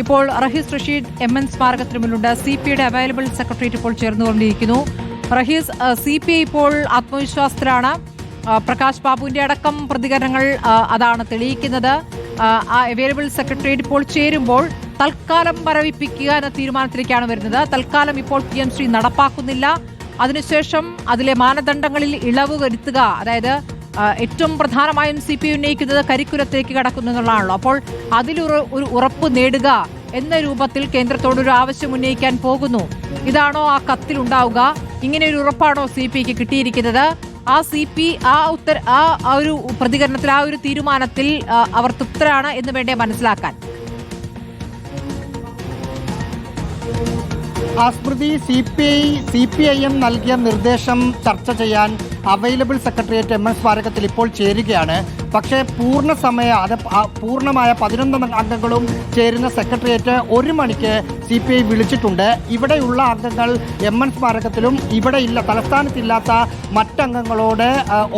ഇപ്പോൾ Rahees Rasheed M N സ്മാരകത്തിന് മുന്നിലുണ്ട് സി പി ഐയുടെ അവൈലബിൾ സെക്രട്ടേറിയറ്റ് ഇപ്പോൾ ചേർന്നുകൊണ്ടിരിക്കുന്നു. റഹീസ് സി പി ഐ ഇപ്പോൾ ആത്മവിശ്വാസത്തിലാണ്. പ്രകാശ് ബാബുവിന്റെ അടക്കം പ്രതികരണങ്ങൾ അതാണ് തെളിയിക്കുന്നത്. അവൈലബിൾ സെക്രട്ടേറിയറ്റ് ഇപ്പോൾ ചേരുമ്പോൾ തൽക്കാലം മരവിപ്പിക്കുക എന്ന തീരുമാനത്തിലേക്കാണ് വരുന്നത്. തൽക്കാലം ഇപ്പോൾ പി എം ശ്രീ നടപ്പാക്കുന്നില്ല. അതിനുശേഷം അതിലെ മാനദണ്ഡങ്ങളിൽ ഇളവ് വരുത്തുക അതായത് ഏറ്റവും പ്രധാനമായും സി പി ഉന്നയിക്കുന്നത് കരിക്കുരത്തേക്ക് കടക്കുന്നു എന്നുള്ളതാണല്ലോ. അപ്പോൾ അതിലൊരു ഒരു ഉറപ്പ് നേടുക എന്ന രൂപത്തിൽ കേന്ദ്രത്തോട് ഒരു ആവശ്യം ഉന്നയിക്കാൻ പോകുന്നു. ഇതാണോ ആ കത്തിൽ ഉണ്ടാവുക? ഇങ്ങനെ ഒരു ഉറപ്പാണോ സി പിക്ക് കിട്ടിയിരിക്കുന്നത്? ആ സി പി ആ ഉത്തര ആ ഒരു പ്രതികരണത്തിൽ ആ ഒരു തീരുമാനത്തിൽ അവർ തൃപ്തരാണ് എന്ന് വേണ്ടേ മനസ്സിലാക്കാൻ? Smriti C P I C P I M നൽകിയ നിർദ്ദേശം ചർച്ച ചെയ്യാൻ അവൈലബിൾ സെക്രട്ടേറിയറ്റ് എം എസ് സ്മാരകത്തിൽ ഇപ്പോൾ ചേരുകയാണ്. പക്ഷേ പൂർണ സമയ അത് പൂർണമായ പതിനൊന്ന് അംഗങ്ങളും ചേരുന്ന സെക്രട്ടേറിയറ്റ് ഒരു മണിക്ക് സി പി ഐ വിളിച്ചിട്ടുണ്ട്. ഇവിടെയുള്ള അംഗങ്ങൾ എം എൻ സ്മാരകത്തിലും ഇവിടെ ഇല്ല തലസ്ഥാനത്തില്ലാത്ത മറ്റംഗങ്ങളോട്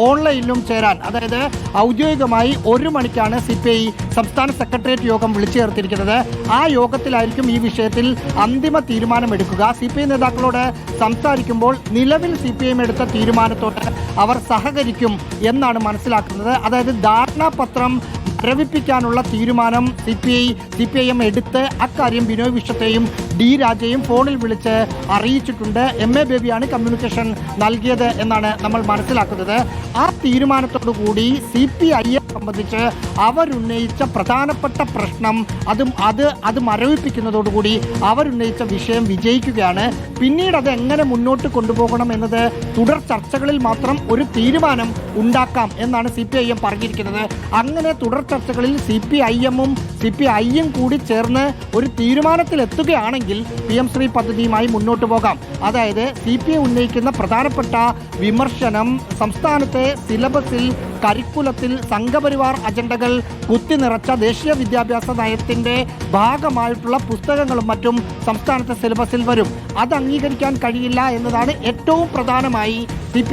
ഓൺലൈനിലും ചേരാൻ. അതായത് ഔദ്യോഗികമായി ഒരു മണിക്കാണ് സി പി ഐ സംസ്ഥാന സെക്രട്ടേറിയറ്റ് യോഗം വിളിച്ചു ചേർത്തിരിക്കുന്നത്. ആ യോഗത്തിലായിരിക്കും ഈ വിഷയത്തിൽ അന്തിമ തീരുമാനമെടുക്കുക. സി പി ഐ നേതാക്കളോട് സംസാരിക്കുമ്പോൾ നിലവിൽ സി പി ഐ എടുത്ത തീരുമാനത്തോട് അവർ സഹകരിക്കും എന്നാണ് മനസ്സിലാക്കുന്നത്. അതായത് ധാരണാപത്രം പ്രവിപ്പിക്കാനുള്ള തീരുമാനം C P I C P I M എടുത്ത് അക്കാര്യം ബിനോയ് വിശ്വത്തെയും ഡി രാജയും ഫോണിൽ വിളിച്ച് അറിയിച്ചിട്ടുണ്ട്. എം എ ബേബിയാണ് കമ്മ്യൂണിക്കേഷൻ നൽകിയത് എന്നാണ് നമ്മൾ മനസ്സിലാക്കുന്നത്. ആ തീരുമാനത്തോടു കൂടി സി പി ഐയെ സംബന്ധിച്ച് അവരുന്നയിച്ച പ്രധാനപ്പെട്ട പ്രശ്നം അതും അത് അത് മരവിപ്പിക്കുന്നതോടുകൂടി അവരുന്നയിച്ച വിഷയം വിജയിക്കുകയാണ്. പിന്നീട് അത് എങ്ങനെ മുന്നോട്ട് കൊണ്ടുപോകണം എന്നത് തുടർ ചർച്ചകളിൽ മാത്രം ഒരു തീരുമാനം ഉണ്ടാക്കാം എന്നാണ് സി പി ഐ എം പറഞ്ഞിരിക്കുന്നത്. അങ്ങനെ തുടർ ചർച്ചകളിൽ സി പി ഐ എമ്മും സി പി ഐയും കൂടി ചേർന്ന് ഒരു തീരുമാനത്തിലെത്തുകയാണെങ്കിൽ പി എം ശ്രീ പദ്ധതിയുമായി മുന്നോട്ട് പോകാം. അതായത് സി പി ഐ ഉന്നയിക്കുന്ന പ്രധാനപ്പെട്ട വിമർശനം സംസ്ഥാനത്തെ സിലബസിൽ കരിക്കുലത്തിൽ സംഘപരിവാർ അജണ്ടകൾ കുത്തി നിറച്ച ദേശീയ വിദ്യാഭ്യാസ നയത്തിന്റെ ഭാഗമായിട്ടുള്ള പുസ്തകങ്ങളും മറ്റും സംസ്ഥാനത്തെ സിലബസിൽ വരും. അത് അംഗീകരിക്കാൻ കഴിയില്ല എന്നതാണ് ഏറ്റവും പ്രധാനമായി സി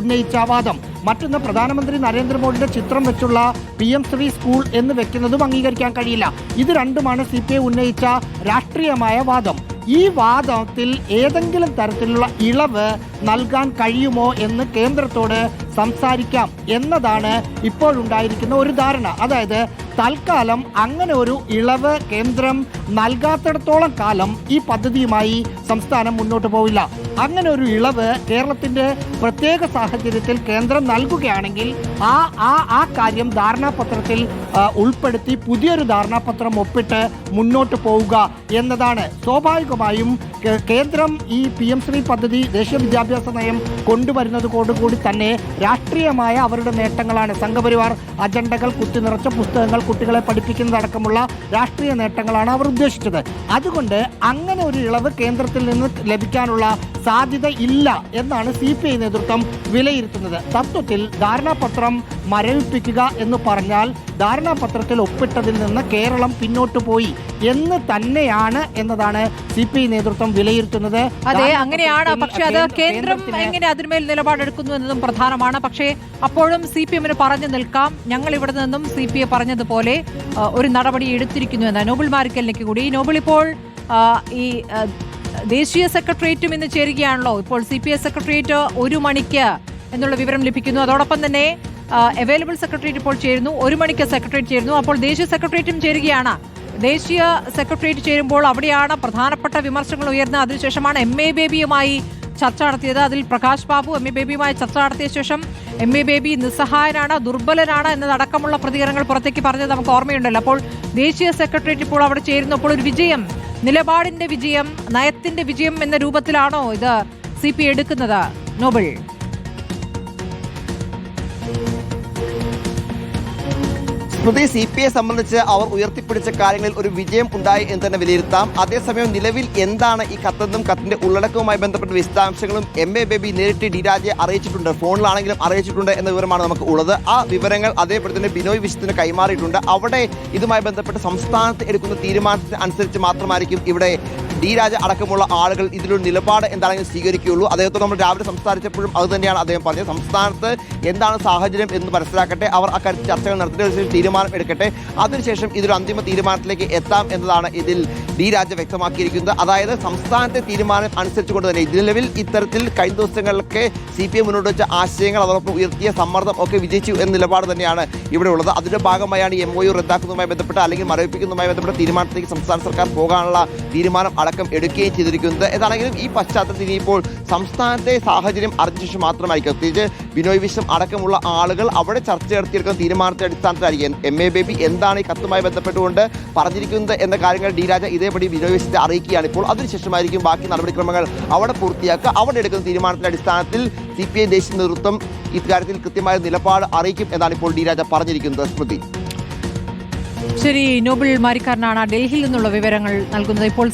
ഉന്നയിച്ച വാദം. മറ്റൊന്ന് പ്രധാനമന്ത്രി നരേന്ദ്രമോദിയുടെ ചിത്രം വെച്ചുള്ള പി എം ശ്രീ സ്കൂൾ എന്ന് വെക്കുന്നതും അംഗീകരിക്കാൻ കഴിയില്ല. ഇത് രണ്ടുമാണ് സി പി ഐ ഉന്നയിച്ച രാഷ്ട്രീയമായ വാദം. ഈ വാദത്തിൽ ഏതെങ്കിലും തരത്തിലുള്ള ഇളവ് നൽകാൻ കഴിയുമോ എന്ന് കേന്ദ്രത്തോട് സംസാരിക്കാം എന്നതാണ് ഇപ്പോഴുണ്ടായിരിക്കുന്ന ഒരു ധാരണ. അതായത് തൽക്കാലം അങ്ങനെ ഒരു ഇളവ് കേന്ദ്രം നൽകാത്തിടത്തോളം കാലം ഈ പദ്ധതിയുമായി സംസ്ഥാനം മുന്നോട്ട് പോവില്ല. അങ്ങനെ ഒരു ഇളവ് കേരളത്തിന്റെ പ്രത്യേക സാഹചര്യത്തിൽ കേന്ദ്രം നൽകുകയാണെങ്കിൽ ആ ആ ആ കാര്യം ധാരണാപത്രത്തിൽ ഉൾപ്പെടുത്തി പുതിയൊരു ധാരണാപത്രം ഒപ്പിട്ട് മുന്നോട്ട് പോവുക എന്നതാണ്. സ്വാഭാവികമായും കേന്ദ്രം ഈ പി എം ശ്രീ പദ്ധതി ദേശീയ വിദ്യാഭ്യാസ നയം കൊണ്ടുവരുന്നതോടുകൂടി തന്നെ രാഷ്ട്രീയമായ അവരുടെ നേട്ടങ്ങളാണ്. സംഘപരിവാർ അജണ്ടകൾ കുത്തി നിറച്ച പുസ്തകങ്ങൾ കുട്ടികളെ പഠിപ്പിക്കുന്നതടക്കമുള്ള രാഷ്ട്രീയ നേട്ടങ്ങളാണ് അവർ ഉദ്ദേശിച്ചത്. അതുകൊണ്ട് അങ്ങനെ ഒരു ഇളവ് കേന്ദ്രത്തിൽ നിന്ന് ലഭിക്കാനുള്ള സാധ്യത ഇല്ല എന്നാണ് സി പി ഐ നേതൃത്വം വിലയിരുത്തുന്നത്. തത്വത്തിൽ ധാരണാപത്രം മരവിപ്പിക്കുക എന്ന് പറഞ്ഞാൽ ധാരണാപത്രത്തിൽ ഒപ്പിട്ടതിൽ നിന്ന് കേരളം പിന്നോട്ട് പോയി എന്ന് തന്നെയാണ് എന്നതാണ് സി പി ഐ നേതൃത്വം വിലയിരുത്തുന്നത്. അതെ അങ്ങനെയാണ്. പക്ഷെ അത് കേന്ദ്ര- എങ്ങനെ അതിന്മേൽ നിലപാടെടുക്കുന്നു എന്നതും പ്രധാനമാണ്. പക്ഷേ അപ്പോഴും സി പി എമ്മിന് പറഞ്ഞു നിൽക്കാം. ഞങ്ങൾ ഇവിടെ നിന്നും സി പി ഐ പറഞ്ഞതുപോലെ ഒരു നടപടി എടുത്തിരിക്കുന്നു എന്ന്. നോബിൾ മാർക്കലിലേക്ക് കൂടി. നോബിൾ ഇപ്പോൾ ഈ ദേശീയ സെക്രട്ടേറിയറ്റും ഇന്ന് ചേരുകയാണല്ലോ. ഇപ്പോൾ സി പി എസ് സെക്രട്ടേറിയറ്റ് ഒരു മണിക്ക് എന്നുള്ള വിവരം ലഭിക്കുന്നു. അതോടൊപ്പം തന്നെ അവൈലബിൾ സെക്രട്ടേറിയറ്റ് ഇപ്പോൾ ചേരുന്നു. ഒരു മണിക്ക് സെക്രട്ടേറിയറ്റ് ചേരുന്നു. അപ്പോൾ ദേശീയ സെക്രട്ടേറിയറ്റും ചേരുകയാണ്. ദേശീയ സെക്രട്ടേറിയറ്റ് ചേരുമ്പോൾ അവിടെയാണ് പ്രധാനപ്പെട്ട വിമർശനങ്ങൾ ഉയർന്നത്. അതിനുശേഷമാണ് എം എ ബേബിയുമായി ചർച്ച നടത്തിയത്. അതിൽ പ്രകാശ് ബാബു എം എ ബേബിയുമായി ചർച്ച നടത്തിയ ശേഷം എം എ ബേബി നിസ്സഹായനാണ് ദുർബലനാണ് എന്നതടക്കമുള്ള പ്രതികരണങ്ങൾ പുറത്തേക്ക് പറഞ്ഞത് നമുക്ക് ഓർമ്മയുണ്ടല്ലോ. അപ്പോൾ ദേശീയ സെക്രട്ടേറിയറ്റ് ഇപ്പോൾ അവിടെ ചേരുന്നപ്പോൾ ഒരു വിജയം നിലപാടിന്റെ വിജയം നയത്തിന്റെ വിജയം എന്ന രൂപത്തിലാണോ ഇത് സി പി എടുക്കുന്നത്? നോബിൾ. സ്മൃതി സി പി ഐ സംബന്ധിച്ച് അവർ ഉയർത്തിപ്പിടിച്ച കാര്യങ്ങളിൽ ഒരു വിജയം ഉണ്ടായി എന്ന് തന്നെ വിലയിരുത്താം. അതേസമയം നിലവിൽ എന്താണ് ഈ കത്തെന്നും കത്തിന്റെ ഉള്ളടക്കവുമായി ബന്ധപ്പെട്ട വിശദാംശങ്ങളും എം എ ബേബി നേരിട്ട് ഡി രാജയെ അറിയിച്ചിട്ടുണ്ട്. ഫോണിലാണെങ്കിലും അറിയിച്ചിട്ടുണ്ട് എന്ന വിവരമാണ് നമുക്ക് ഉള്ളത് ആ വിവരങ്ങൾ അതേപോലെ തന്നെ ബിനോയ് വിശ്വത്തിന് കൈമാറിയിട്ടുണ്ട്. അവിടെ ഇതുമായി ബന്ധപ്പെട്ട് സംസ്ഥാനത്ത് എടുക്കുന്ന തീരുമാനത്തിന് അനുസരിച്ച് മാത്രമായിരിക്കും ഇവിടെ ഡി രാജ അടക്കമുള്ള ആളുകൾ ഇതിലൊരു നിലപാട് എന്താണെങ്കിലും സ്വീകരിക്കുകയുള്ളൂ. അദ്ദേഹത്തോട് നമ്മൾ രാവിലെ സംസാരിച്ചപ്പോഴും അത് തന്നെയാണ് അദ്ദേഹം പറഞ്ഞത്. സംസ്ഥാനത്ത് എന്താണ് സാഹചര്യം എന്ന് മനസ്സിലാക്കട്ടെ. അവർ അക്കാര്യത്തിൽ ചർച്ചകൾ നടത്തിയതിനു തീരുമാനം എടുക്കട്ടെ. അതിനുശേഷം ഇതൊരു അന്തിമ തീരുമാനത്തിലേക്ക് എത്താം എന്നതാണ് ഇതിൽ ഡി രാജ വ്യക്തമാക്കിയിരിക്കുന്നത്. അതായത് സംസ്ഥാനത്തെ തീരുമാനം അനുസരിച്ചുകൊണ്ട് തന്നെ നിലവിൽ ഇത്തരത്തിൽ കഴിഞ്ഞ ദിവസങ്ങളിലൊക്കെ സി പി എം മുന്നോട്ട് വെച്ച ആശയങ്ങൾ അതോടൊപ്പം ഉയർത്തിയ സമ്മർദ്ദം ഒക്കെ വിജയിച്ചു എന്ന നിലപാട് തന്നെയാണ് ഇവിടെ ഉള്ളത്. അതിന്റെ ഭാഗമായാണ് എം ഒ യു റദ്ദാക്കുന്നതുമായി ബന്ധപ്പെട്ട് അല്ലെങ്കിൽ മരവിപ്പിക്കുന്നതുമായി ബന്ധപ്പെട്ട തീരുമാനത്തിലേക്ക് സംസ്ഥാന സർക്കാർ പോകാനുള്ള തീരുമാനം അടക്കം എടുക്കുകയും ചെയ്തിരിക്കുന്നത്. ഏതാണെങ്കിലും ഈ പശ്ചാത്തലത്തിൽ ഇനിയിപ്പോൾ സംസ്ഥാനത്തെ സാഹചര്യം അറിഞ്ഞ ശേഷം മാത്രമായിരിക്കും. പ്രത്യേകിച്ച് ബിനോയ് വിശ്വം അടക്കമുള്ള ആളുകൾ അവിടെ ചർച്ച നടത്തിയെടുക്കുന്ന തീരുമാനത്തിന്റെ അടിസ്ഥാനത്തിലായിരിക്കും. എം എ ബേബി എന്താണ് ഈ കത്തുമായി ബന്ധപ്പെട്ടുകൊണ്ട് പറഞ്ഞിരിക്കുന്നത് എന്ന കാര്യങ്ങൾ ഡി രാജ ഇതേപടി ബിനോയ് വിശ്വത്തെ അറിയിക്കുകയാണ്. ഇപ്പോൾ അതിനുശേഷമായിരിക്കും ബാക്കി നടപടിക്രമങ്ങൾ അവിടെ പൂർത്തിയാക്കുക. അവിടെ എടുക്കുന്ന തീരുമാനത്തിന്റെ അടിസ്ഥാനത്തിൽ സി പി ഐ ദേശീയ നേതൃത്വം ഇക്കാര്യത്തിൽ കൃത്യമായ നിലപാട് അറിയിക്കും എന്നാണ് ഇപ്പോൾ ഡി രാജ പറഞ്ഞിരിക്കുന്നത്. സ്മൃതി. ശരി നോബിൾ മാരിക്കാരനാണ് ഡൽഹിയിൽ നിന്നുള്ള വിവരങ്ങൾ നൽകുന്നത്. ഇപ്പോൾ